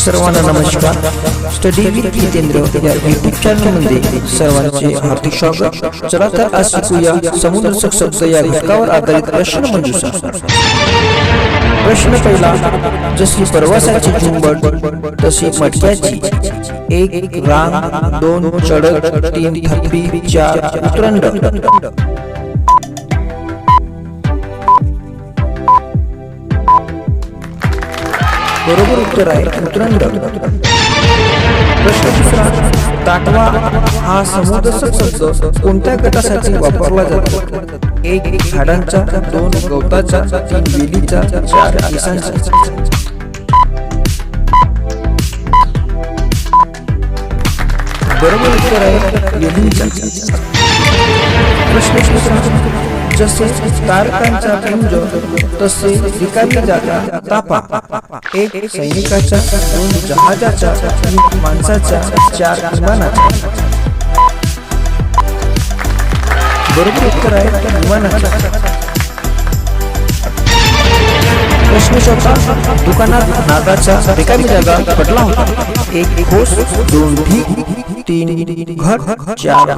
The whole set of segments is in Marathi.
सर्वांना नमस्कार. स्टडी विथ जितेंद्र या युट्यूब चॅनलमध्ये सर्वांचे हार्दिक स्वागत. चला तर आज शिकूया समुद्र शब्द या घटकावर आधारित प्रश्न मंजुषा. प्रश्न पहिला जशी प्रवासाची झुंबड तशी मटक्याची. एक रांग दोन चढक तीन थप्पी चार उतरंड. बरोबर उत्तर आहे उतरंड प्रश्न दुसरा ताटवा हा समुद्रसक शब्द कोणत्या गटासाठी वापरला जातो? एक झाडांचा दोन गवताचा तीन वेलीचा चार केसांचा. बरोबर उत्तर आहे प्रश्न तिसरा जसे तारकांचा पुंज, तसे रिकामी जागा तापा। एक सैनिकाच्या दोन जहाजाच्या तीन माणसाच्या चार विमानाच्या बरोबर उत्तर आहे विमानाच्या प्रश्न चौथा दुकानात नागाचा रिकामी जागा पडला होता। एक दोन ढीक तीन घट, चार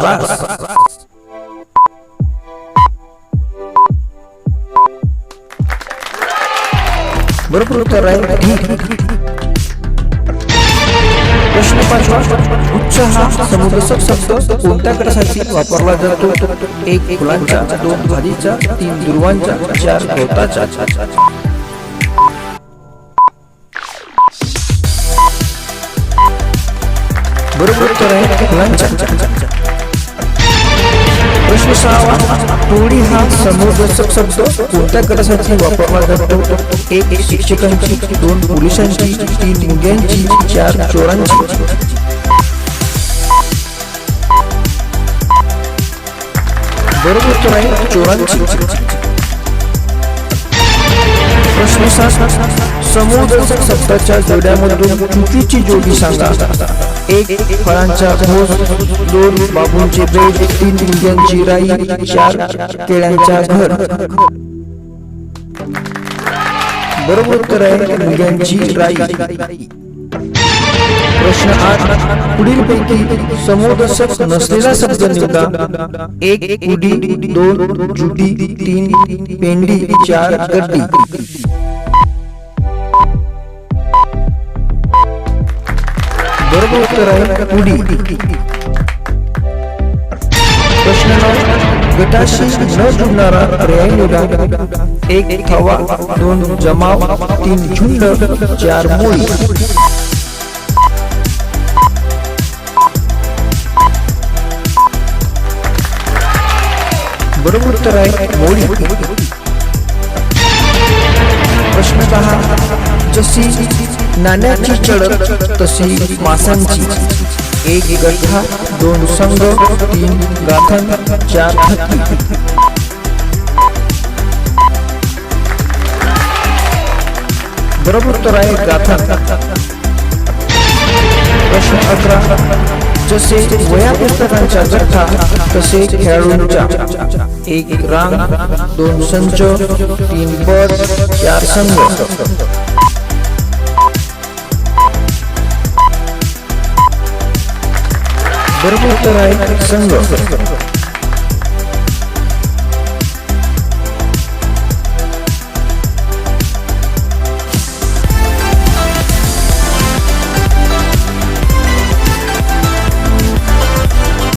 रास बरोबर उत्तर आहे ढीक प्रश्न पाचवा उच्च हा समुद्रसक शब्द कोणत्या गटासाठी वापरला जातो एक फुलांचा दोन भाजीचा तीन दुर्वांचा चार गवताचा बरोबर उत्तर आहे फुलांचा सहावा टोळी हा समुद्रसक शब्द कोणत्या गटासाठी वापरला जातो एक शिक्षकांची दोन पोलिसांची तीन मुंग्यांची चार चोरांची बरोबर उत्तर आहे चोरांची प्रश्न सात समुद्रसक जोड्यामधून चुकीची जोडी सांगा. एक फळांचा घोष दोन बाबूंचे बेड तीन मुंग्यांची राई चार केळ्यांचा घर. बरोबर उत्तर आहे मुंग्यांची राई. प्रश्न आठ पुढील पैकी समुद्रसक नसलेला शब्द निवडा. एक उडी दोन जुटी तीन पेंडी चार गड्डी. बरोबर उत्तर आहे उडी. प्रश्न गटाशी न जुळणारा एक हवा दोन जमाव तीन झुंड चार मोळी. बरोबर उत्तर आहे मोळी. जशी नाण्याची चढत तशी मासांची एक गठ्ठा दोन संघ तीन गाथन, चार हत्ती बरोबर उत्तर आहे गाथन। प्रश्न अकरा, जसे वया पुस्तकांच्या गठ्ठा तसे खेळाडूंच्या एक रांग, दोन संच, तीन पद, चार संघ। बरोबर आहे संघ.